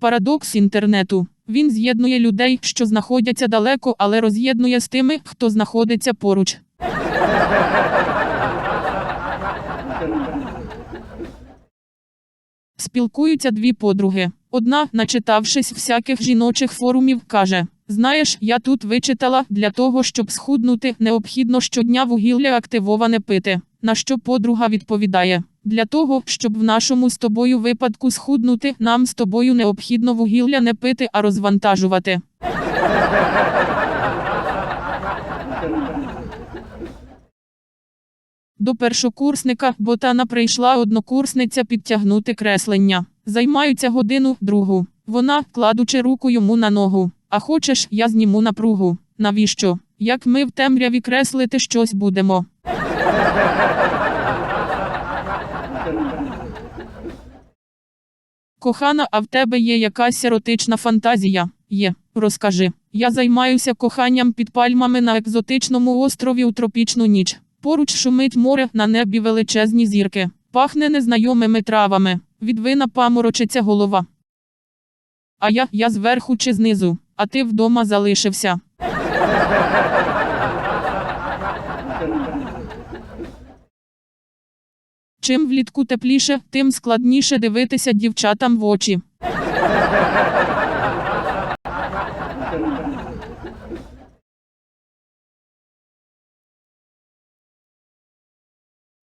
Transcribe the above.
Парадокс інтернету. Він з'єднує людей, що знаходяться далеко, але роз'єднує з тими, хто знаходиться поруч. Спілкуються дві подруги. Одна, начитавшись всяких жіночих форумів, каже: Знаєш, я тут вичитала, для того, щоб схуднути, необхідно щодня вугілля активоване пити. На що подруга відповідає: Для того, щоб в нашому з тобою випадку схуднути, нам з тобою необхідно вугілля не пити, а розвантажувати. До першокурсника ботана прийшла однокурсниця підтягнути креслення. Займаються годину другу. Вона, кладучи руку йому на ногу. А хочеш, я зніму напругу. Навіщо? Як ми в темряві креслити щось будемо. Кохана, а в тебе є якась еротична фантазія? Є. Розкажи. Я займаюся коханням під пальмами на екзотичному острові у тропічну ніч. Поруч шумить море, на небі величезні зірки. Пахне незнайомими травами. Від вина паморочиться голова. А я, я зверху чи знизу, а ти вдома залишився. Чим влітку тепліше, тим складніше дивитися дівчатам в очі.